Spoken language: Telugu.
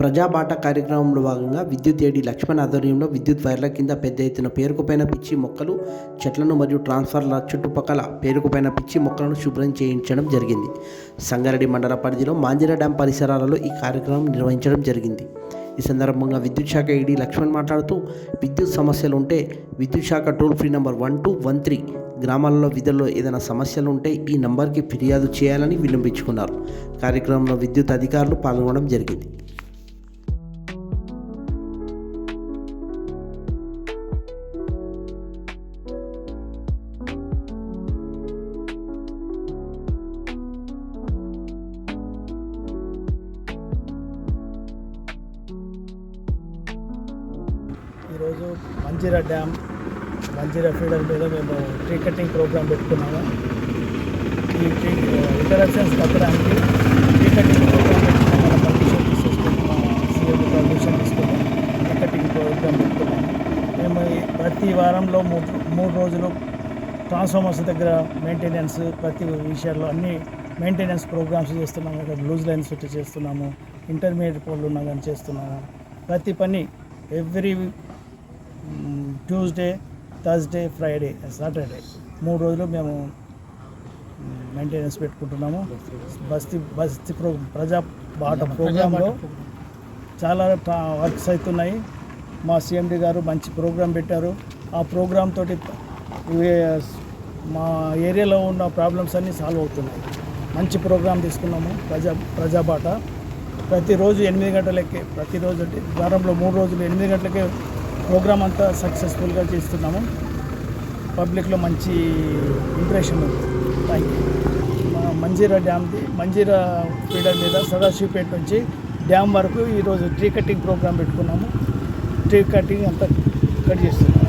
ప్రజాబాట కార్యక్రమంలో భాగంగా విద్యుత్ ఏడి లక్ష్మణ్ ఆధ్వర్యంలో విద్యుత్ వైర్ల కింద పెద్ద ఎత్తున పేరుకుపోయిన పిచ్చి మొక్కలు చెట్లను మరియు ట్రాన్స్ఫర్ల చుట్టుపక్కల పేరుకుపోయిన పిచ్చి మొక్కలను శుభ్రం చేయించడం జరిగింది. సంగారెడ్డి మండల పరిధిలో మాంజిరా డ్యాం పరిసరాలలో ఈ కార్యక్రమం నిర్వహించడం జరిగింది. ఈ సందర్భంగా విద్యుత్ శాఖ ఈడీ లక్ష్మణ్ మాట్లాడుతూ విద్యుత్ సమస్యలు ఉంటే విద్యుత్ శాఖ toll free number one two one three గ్రామాలలో విధుల్లో ఏదైనా సమస్యలు ఉంటే ఈ నంబర్కి ఫిర్యాదు చేయాలని విన్నపించుకున్నారు కార్యక్రమంలో విద్యుత్ అధికారులు పాల్గొనడం జరిగింది. ఈరోజు మంజీరా డ్యామ్ మంజీరా ఫీడర్ మీద మేము ట్రీ కటింగ్ ప్రోగ్రామ్ పెట్టుకున్నాము. ఈ ట్రీ ఇంటరాక్షన్స్ తగ్గడానికి ట్రీ కటింగ్ ప్రోగ్రామ్ పెట్టుకున్నాం పర్మిషన్ తీసేసుకున్నాం సీఎం పర్మిషన్ తీసుకున్నాం ట్రీ కటింగ్ ప్రోగ్రామ్ పెట్టుకున్నాము. మేము ప్రతి వారంలో మూడు మూడు రోజులు ట్రాన్స్ఫార్మర్స్ దగ్గర మెయింటెనెన్స్ ప్రతి విషయాల్లో అన్ని మెయింటెనెన్స్ ప్రోగ్రామ్స్ చేస్తున్నాము. ఇక్కడ లూజ్ లైన్స్ వచ్చి చేస్తున్నాము. ఇంటర్మీడియట్ పోల్లు ఉన్నా కానీ చేస్తున్నాము. ప్రతి పని every Tuesday Thursday Friday Saturday మూడు రోజులు మేము మెయింటెనెన్స్ పెట్టుకుంటున్నాము. బస్తీ బస్తీ ప్రో ప్రజా బాట ప్రోగ్రాంలో చాలా వర్క్స్ అవుతున్నాయి. మా సిఎండి గారు మంచి ప్రోగ్రాం పెట్టారు. ఆ ప్రోగ్రామ్ తోటి మా ఏరియాలో ఉన్న ప్రాబ్లమ్స్ అన్నీ సాల్వ్ అవుతున్నాయి. మంచి ప్రోగ్రాం తీసుకున్నాము ప్రజా ప్రజాబాట ప్రతిరోజు ఎనిమిది గంటలకే ప్రతిరోజు అంటే వారంలో మూడు రోజులు ఎనిమిది గంటలకే ప్రోగ్రామ్ అంతా సక్సెస్ఫుల్గా చేస్తున్నాము. పబ్లిక్లో మంచి ఇంప్రెషన్ ఉంది. థ్యాంక్ యూ మా మంజీరా డ్యామ్ది మంజీరా ఫీడర్ మీద సదాశివపేట నుంచి డ్యామ్ వరకు ఈరోజు ట్రీ కటింగ్ ప్రోగ్రామ్ పెట్టుకున్నాము. ట్రీ కటింగ్ అంతా కట్ చేస్తున్నాము.